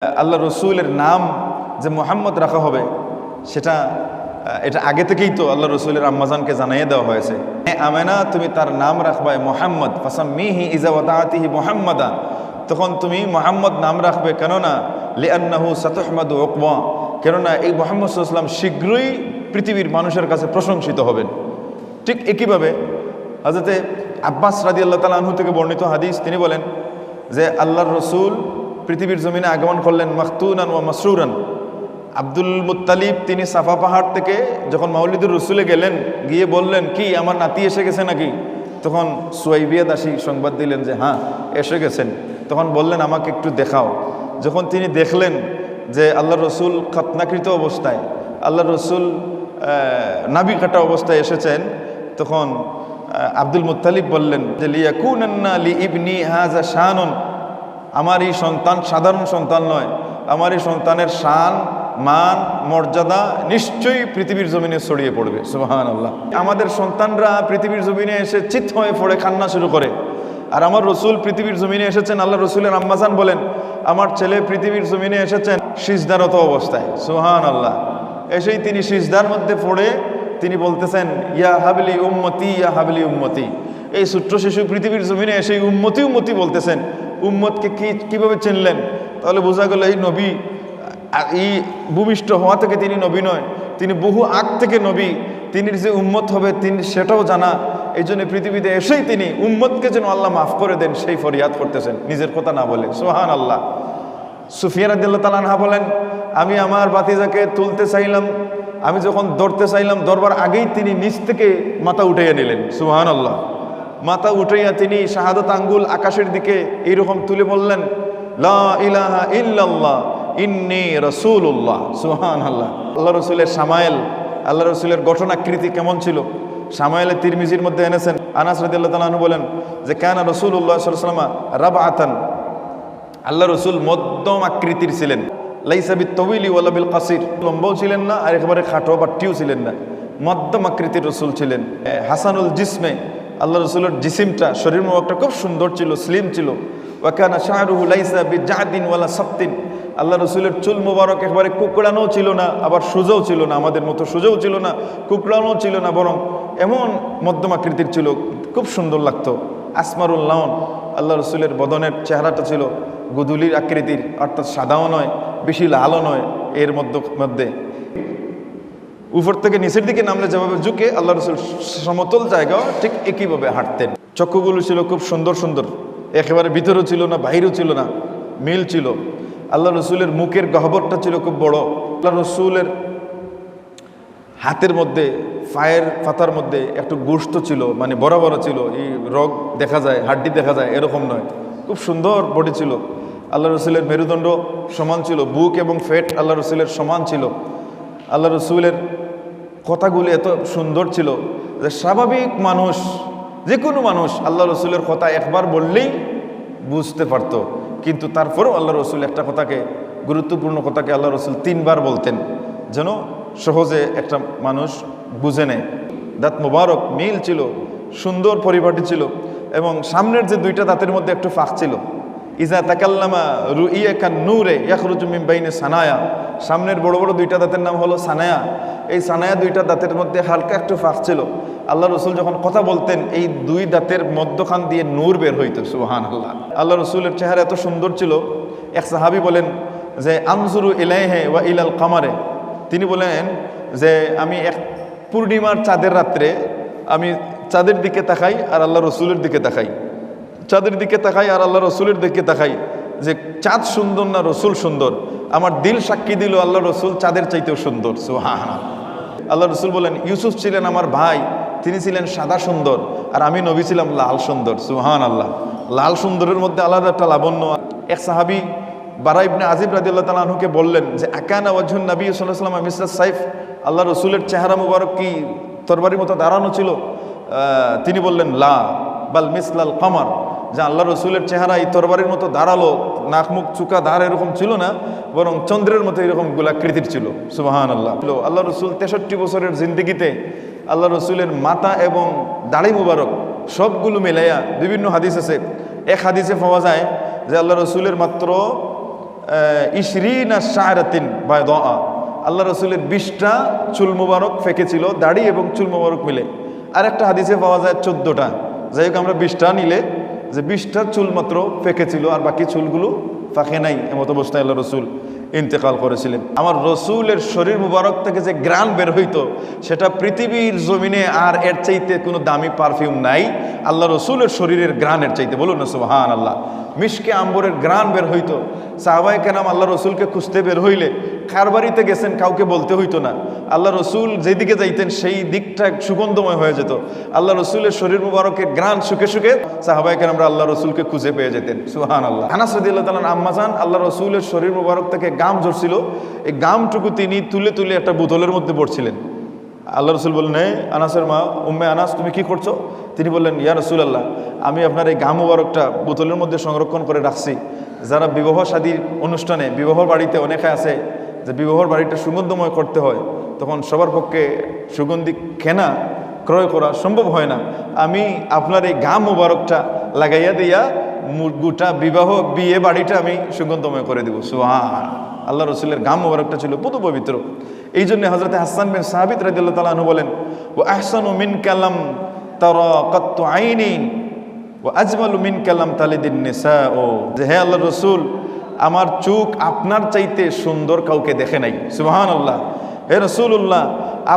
আল্লাহ রসুলের নাম যে মোহাম্মদ রাখা হবে, সেটা এটা আগে থেকেই তো আল্লাহ রসুলের আম্মাজানকে জানাইয়ে দেওয়া হয়েছে। "হে আমেনা, তুমি তার নাম রাখবায় মোহাম্মদ। ফাসাম মিহি ইজাওয়াতিহি মোহাম্মদা। তখন তুমি মোহাম্মদ নাম রাখবে কেননা, লিআন্নাহু সাতহমাদু ওকমা কেননা এই মোহাম্মদ সাল্লাম শীঘ্রই পৃথিবীর মানুষের কাছে প্রশংসিত হবেন। ঠিক একইভাবে হাজরতে আব্বাস রাদি আল্লাহ তালা আনহু থেকে বর্ণিত হাদিস, তিনি বলেন যে আল্লাহর রসুল পৃথিবীর জমিনে আগমন করলেন মাখতুনান ও মাসরুরান। আব্দুল মুত্তালিব, তিনি সাফা পাহাড় থেকে যখন মাউলিদুর রসুলে গেলেন, গিয়ে বললেন, কি, আমার নাতি এসে গেছে নাকি? তখন সুয়াইবিয়া দাসী সংবাদ দিলেন যে হ্যাঁ এসে গেছেন। তখন বললেন, আমাকে একটু দেখাও। যখন তিনি দেখলেন যে আল্লাহ রসুল খতনাকৃত অবস্থায় আল্লাহ রসুল নাবি কাটা অবস্থায় এসেছেন, তখন আব্দুল মুত্তালিব বললেন যে লিয়া লিয়াকুনান্না লি ইবনি হাজা শানন। আমার এই সন্তান সাধারণ সন্তান নয় আমার এই সন্তানের শান, মান, মর্যাদা নিশ্চয়ই পৃথিবীর জমিনে ছড়িয়ে পড়বে সুবাহান আল্লাহ আমাদের সন্তানরা পৃথিবীর জমিনে এসে চিত হয়ে পড়ে খান্না শুরু করে। আর আমার রসুল পৃথিবীর জমিনে এসেছেন আল্লাহ রসুলের আম্মাজান বলেন, আমার ছেলে পৃথিবীর জমিনে এসেছেন সিজদারত অবস্থায় সুহান আল্লাহ এসেই তিনি সিজদার মধ্যে পড়ে তিনি বলতেছেন, ইয়া হাবলি উম্মতি, ইয়া হাবলি উম্মতি। এই ছোট্ট শিশু পৃথিবীর জমিনে এসে উম্মতি উম্মতি বলতেছেন উম্মতকে কি, কীভাবে চিনলেন? তাহলে বোঝা গেল এই নবী, এই ভূমিষ্ঠ হওয়া থেকে তিনি নবী নয়, তিনি বহু আগ থেকে নবী তিনি যে উম্মত হবে তিনি, সেটাও জানা। এই জন্য পৃথিবীতে এসেই তিনি উম্মতকে যেন আল্লাহ মাফ করে দেন, সেই ফরিয়াদ করতেছেন, নিজের কথা না বলে। সোহান আল্লাহ সুফিয়ান আদিল্লা তালানহা বলেন, আমি আমার বাতিজাকে তুলতে চাইলাম, আমি যখন দৌড়তে চাইলাম ধরবার আগেই তিনি নিচ থেকে মাথা উঠাইয়া নিলেন। সুহান আল্লাহ মাথা উঠাইয়া তিনি শাহাদত আঙ্গুল আকাশের দিকে এইরকম তুলে বললেন ইলাহা ইল্লাল্লাহ, ইন্নি সুহান আল্লাহ আল্লাহ রসুলের রসুলের কেমন ছিল? তিরমিজির মধ্যে এনেছেন, আনাস যে আতান আল্লাহ রসুল আকৃতির ছিলেন। লাইসাবি তবিলি লম্বাও ছিলেন না আর একেবারে খাটো বাট্টিও ছিলেন না। মধ্যম আকৃতির রসুল ছিলেন। হাসানুল জিসমে আল্লাহ রসুলের জিসিমটা, শরীর মুখটা খুব সুন্দর ছিল স্লিম ছিল। ওয়াকানা শাহরুহু লাইসা বি জাহাদিন ওয়ালা সপ্তিন আল্লাহ রসুলের চুল মোবারক একেবারে কুকড়ানো ছিল না, আবার সুজও ছিল না, আমাদের মতো সুজও ছিল না কুকড়ানো ছিল না, বরং এমন মধ্যম আকৃতির ছিল, খুব সুন্দর লাগতো। আসমারুল লাউন, আল্লাহ রসুলের বদনের চেহারাটা ছিল, গুদুলির আকৃতির, অর্থাৎ সাদাও নয়, বেশি লালও নয়, এর মধ্য মধ্যে। উপর থেকে নিচের দিকে নামলে যেভাবে ঝুঁকে আল্লাহ রসুল সমতল জায়গাও ঠিক একইভাবে হাঁটতেন। চক্ষুগুলো ছিল খুব সুন্দর সুন্দর। একেবারে ভিতরেও ছিল না, বাহিরেও ছিল না, মিল ছিল। আল্লাহ রসুলের মুখের গহ্বরটা ছিল খুব বড়। আল্লাহ রসুলের হাতের মধ্যে, পায়ের পাতার মধ্যে একটু গোস্ত ছিল মানে বড় বড় ছিল। এই রগ দেখা যায়, হাড্ডি দেখা যায়, এরকম নয়। খুব সুন্দর বডি ছিল। আল্লাহ রসুলের মেরুদণ্ড সমান ছিল। বুক এবং ফেট আল্লাহ রসুলের সমান ছিল। আল্লাহ রসুলের কথাগুলি এত সুন্দর ছিল যে স্বাভাবিক মানুষ, যে কোনো মানুষ আল্লাহ রসুলের কথা একবার বললেই বুঝতে পারত। কিন্তু তারপরেও আল্লাহ রসুল একটা কথাকে, গুরুত্বপূর্ণ কথাকে আল্লাহ রসুল তিনবার বলতেন যেন সহজে একটা মানুষ বুঝে নেয়। দাঁত মোবারক, মিল ছিল, সুন্দর পরিপাটি ছিল এবং সামনের যে দুইটা দাঁতের মধ্যে একটু ফাঁক ছিল। ইজা তাকাল্লামা রু ইয়াকান নূরে ইয়াখরুজুমিন বাইনে সানায়া। সামনের বড় বড় দুইটা দাঁতের নাম হলো সানায়া। এই সানায়া দুইটা দাঁতের মধ্যে হালকা একটু ফাঁক ছিল। আল্লাহ রসুল যখন কথা বলতেন, এই দুই দাঁতের মধ্যখান দিয়ে নূর বের হইত সুহান আল্লাহ আল্লাহ রসুলের চেহারা এত সুন্দর ছিল। এক সাহাবি বলেন যে, আনজুরু ইলাইহে ওয়া ইলাল কামারে। তিনি বলেন যে, আমি এক পূর্ণিমার চাঁদের রাত্রে আমি চাঁদের দিকে তাকাই আর আল্লাহ রসুলের দিকে তাকাই। চাঁদের দিকে তাকাই আর আল্লাহ রসুলের দিকে তাকাই যে, চাঁদ সুন্দর না রসুল সুন্দর? আমার দিল সাক্ষী দিল আল্লাহ রসুল চাঁদের চাইতেও সুন্দর সুহানা আল্লাহ রসুল বলেন, ইউসুফ ছিলেন আমার ভাই, তিনি ছিলেন সাদা সুন্দর, আর আমি নবী ছিলাম লাল সুন্দর সুহান আল্লাহ লাল সুন্দরের মধ্যে আলাদা একটা লাবণ্য এক সাহাবি বারা ইবনে আজিব রাদিল্লাহ তালাহুকে বললেন যে, আকানা ওয়াজহুন নবী সাল্লাম মিসরাত সাইফ, আল্লাহ রসুলের চেহারা মুবারক কি তরবারির মতো দাঁড়ানো ছিল? তিনি বললেন, লা, বাল মিসলাল কামার। যে আল্লাহ রসুলের চেহারা এই তরবারির মতো দাঁড়াল নাকমুখ চুকা দাঁড় এরকম ছিল না, বরং চন্দ্রের মতো এরকম গোলাকৃতির ছিল। সুবাহান আল্লাহ আল্লাহ রসুল তেষট্টি বছরের জিন্দিগিতে আল্লাহ রসুলের মাথা এবং দাড়ি মুবারক সবগুলো মেলাইয়া বিভিন্ন হাদিস আছে। এক হাদিসে পাওয়া যায় যে আল্লাহ রসুলের মাত্র ইশরিনা শাহরাতিন বায় দা আল্লাহ রসুলের বিশটা চুল মুবারক ফেঁকেছিল, দাড়ি এবং চুল মুবারক মিলে। আর একটা হাদিসে পাওয়া যায় চোদ্দোটা। যাই হোক, আমরা বিশটা নিলে যে বিশটা চুল মাত্র ফেঁকেছিল আর বাকি চুলগুলো ফাঁকে নাই এমত অবস্থায় আল্লাহ রসুল। ইন্তেকাল করেছিলেন। আমার রসুলের শরীর মুবারক থেকে যে গ্রান বের হইতো, সেটা পৃথিবীর জমিনে আর এর চাইতে কোনো দামি পারফিউম নাই। আল্লাহ রসুলের শরীরের গ্রানের চাইতে, বলুন না আল্লাহ মিশকে আম্বরের গ্রান বের হইতো। সাহবাই কেনাম আল্লাহ রসুলকে খুঁজতে বের হইলে কার বাড়িতে গেছেন, কাউকে বলতে হইতো না। আল্লাহ রসুল যেদিকে যাইতেন, সেই দিকটা সুগন্ধময় হয়ে যেত। আল্লাহ রসুলের শরীর মুবারকের গ্রান সুখে সুখে সাহাবাই কেনামরা আল্লাহ রসুলকে খুঁজে পেয়ে যেতেন। সুহান আল্লাহ আনাস রদিল্লাহ তালান আম্মাজান আল্লাহ রসুলের শরীর মুবারক থেকে গাম ঝরছিল এই গামটুকু তিনি তুলে তুলে একটা বোতলের মধ্যে পড়ছিলেন আল্লাহ রসুল বললেন এই আনাসের মা, উম্মে আনাস, তুমি কি করছ? তিনি বললেন, ইয়া রসুল আল্লাহ আমি আপনার এই গাম মুবারকটা বোতলের মধ্যে সংরক্ষণ করে রাখছি। যারা বিবাহ শাদীর অনুষ্ঠানে, বিবাহ বাড়িতে অনেকে আছে, যে বিবাহর বাড়িটা সুগন্ধময় করতে হয়, তখন সবার পক্ষে সুগন্ধি কেনা, ক্রয় করা সম্ভব হয় না। আমি আপনার এই গাম মুবারকটা লাগাইয়া দিয়া গোটা বিবাহ, বিয়ে বাড়িটা আমি সুগন্ধময় করে দেবো। সোহান আল্লাহ রসুলের গাম মুবারকটা ছিল পুতু পবিত্র এই জন্য হজরত হাসান বিন সাহাবিদ রাদিল্লাহ তালাহু বলেন ও আহসানু মিন কালাম তার কত্তু আইনি ও আজমালু মিন কালাম তালিদিন নিসা ও যে হে আল্লাহ রসুল, আমার চোখ আপনার চাইতে সুন্দর কাউকে দেখে নাই। সুহান আল্লাহ হে রসুল্লাহ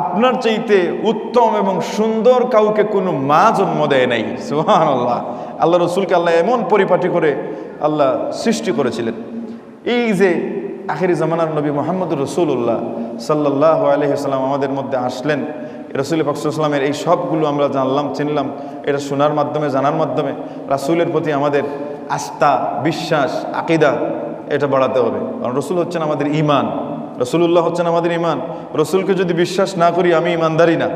আপনার চাইতে উত্তম এবং সুন্দর কাউকে কোনো মা জন্ম দেয় নাই। সুহান আল্লাহ আল্লাহ রসুলকে আল্লাহ এমন পরিপাটি করে আল্লাহ সৃষ্টি করেছিলেন। এই যে আখেরি জামানার নবী মোহাম্মদ রসুল্লাহ সাল্লাহ আলহিসাল্লাম আমাদের মধ্যে আসলেন রসুল পাকসাল্লামের এই সবগুলো আমরা জানলাম, চিনলাম, এটা শোনার মাধ্যমে, জানার মাধ্যমে রাসুলের প্রতি আমাদের আস্থা, বিশ্বাস, আকিদা এটা বাড়াতে হবে। কারণ রসুল হচ্ছেন আমাদের ইমান রসুল্লাহ হচ্ছেন আমাদের ইমান রসুলকে যদি বিশ্বাস না করি আমি ইমানদারি না।